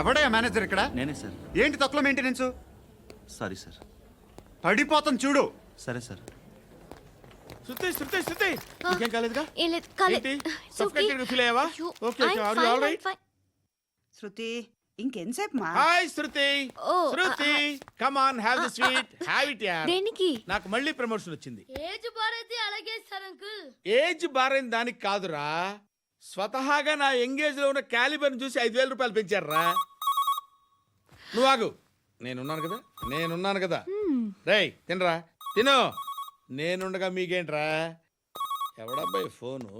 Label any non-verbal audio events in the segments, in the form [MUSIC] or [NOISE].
ఎవడే manager ఇక్కడ? నేనే sir. ఏంటి తక్కువ మెయింటెనెన్స్ సారీ సార్. పడిపోతాం చూడు. సరే సార్. శృతి శృతి శృతి నీకేం కాలేదుగా? ఏం లేదు కాలేదు ఏంటి? It's okay. Suffocated feel అయ్యావా? అయ్యో, Okay, okay. I'm Are you fine, all I'm right? fine. Shruti ఇంకెంతసేపు మా? Hi Shruti. Oh, Shruti come on have the sweet have it యార్ దేనికి? నాకు మళ్ళీ ప్రమోషన్ వచ్చింది. ఏజ్ భారతి అలాగే సార్ అంకుల్ ఏజ్ బారైన దానికి కాదురా. స్వతహాగా నా ఎంగేజ్లో ఉన్న క్యాలిబర్ చూసి ఐదు వేల రూపాయలు పెంచారా? నువ్వు ఆగు. నేనున్నాను కదా నేనున్నాను కదా. రేయ్ తినరా? తిను. నేనుండగా మీకేంట్రా? ఎవడబ్బాయి ఫోను?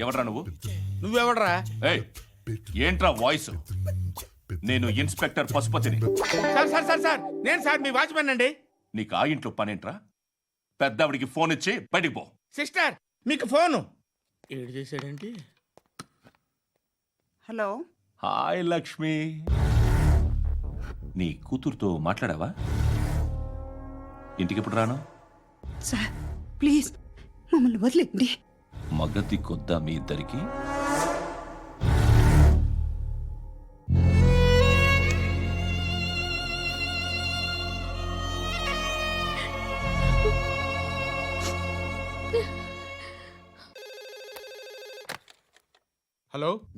ఎవడ్రా నువ్వు? నువ్వెవడరా? ఏయ్ ఏంట్రా వాయిస్? నేను inspector పశుపతిని. Sir sir sir sir. నేను సార్ మీ వాచ్మెన్ అండి. నీకు ఆ ఇంట్లో పనేంట్రా? పెద్దవిడికి ఫోన్ ఇచ్చి బయటికి పో. సిస్టర్ మీకు ఫోను. ఏడు చేశాడేంటి హలో. హాయ్ లక్ష్మి. నీ కూతురుతో మాట్లాడావా? ఇంటికి ఎప్పుడు రాను? Sir please. మమ్మల్ని వదిలేండి మగతి కొద్దా మీ ఇద్దరికి?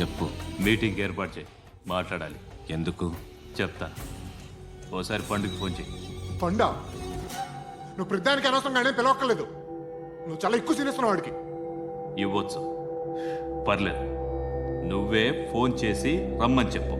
చెప్పు. మీటింగ్ ఏర్పాటు చేయి. మాట్లాడాలి. ఎందుకు? చెప్తా. ఓసారి పండుగ ఫోన్ చేయి. పండా? నువ్వు ప్రతిదానికి అనవసరంగానే పిలవక్కర్లేదు. నువ్వు చాలా ఎక్కువ సీనిస్తున్నావు వాడికి. ఇవ్వచ్చు. పర్లేదు. నువ్వే ఫోన్ చేసి రమ్మని చెప్పు.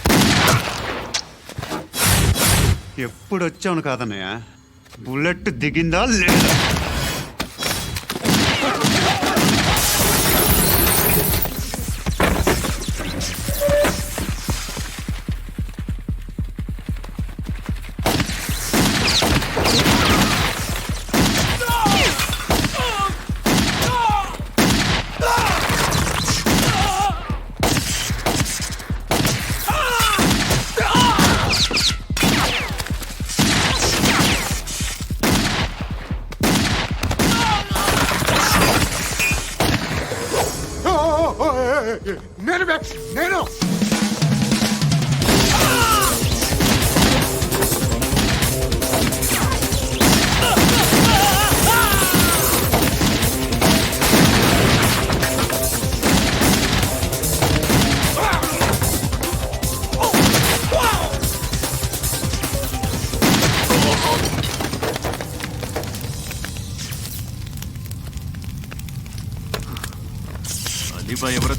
ఎప్పుడు వచ్చావును కాదన్నయ్య? బుల్లెట్ దిగిందా లేదా?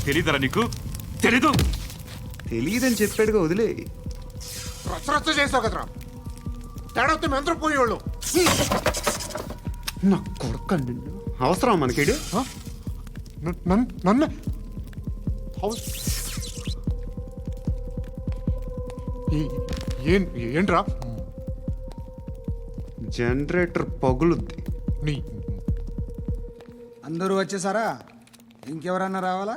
తెలీదరా నీకు? తెలీదు. తెలియదని చెప్పాడుగా వదిలే. రచ్చ రచ్చ చేసావు కదరా. తేడా మెంతరం పోయేవాళ్ళు. నా కొడుకు నిన్ను. అవసరం మనకిడు? నన్ను ఏంట్రా? జనరేటర్ పగులుద్ది. నీ అందరూ వచ్చేసారా? ఇంకెవరన్నా రావాలా?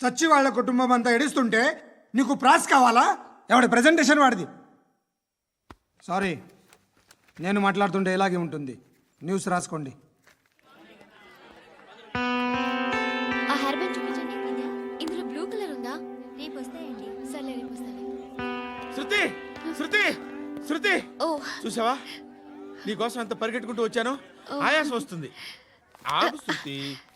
చచ్చి వాళ్ళ కుటుంబం అంతా ఎడుస్తుంటే నీకు ప్రాస్ కావాలా? ఎవడి ప్రజెంటేషన్ వాడిది? సారీ నేను మాట్లాడుతుంటే ఇలాగే ఉంటుంది. న్యూస్ రాసుకోండి. ఆ హెయిర్ బ్యాండ్ చూపించండి ఇందులో బ్లూ కలర్ ఉందా? రేపు వస్తాయండి. సర్లే రేపు వస్తాను శృతి! శృతి! శృతి! ఓ. చూసావా? నీకోసం ఎంత పరిగెట్టుకుంటూ వచ్చాను. ఆయాసం వస్తుంది. ఆగు Shruti.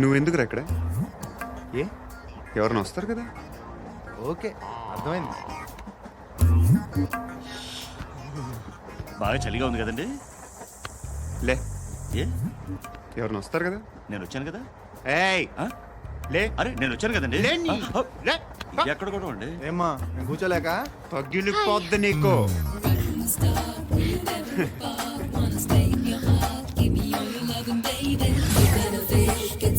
నువ్వెందుకు అక్కడ ఏ? ఎవరైనా వస్తారు కదా? ఓకే అర్థమైంది. బాగా చలిగా ఉంది కదండి? లే. ఏ? ఎవరైనా వస్తారు కదా? నేను వచ్చాను కదా? ఏయ్! ఆ? లే. అరే నేను వచ్చాను కదండి. ఆ, లే. ఎక్కడ కూడా అండి ఏమ్మా నేను కూర్చోలేక? పగిలిపోద్ది నీకు.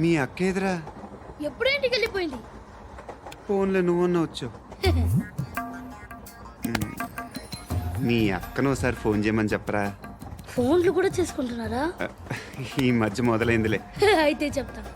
మీ అక్క ఎదురా ఎప్పుడు ఇంటికి వెళ్ళిపోయింది. ఫోన్లో నువ్వన్నా వచ్చావు. [LAUGHS] హ్మ్. మీ అక్కను ఒకసారి ఫోన్ చేయమని చెప్పరా? ఫోన్లు కూడా చేసుకుంటున్నారా? ఈ మధ్య మొదలైందిలే. [LAUGHS] అయితే చెప్తాను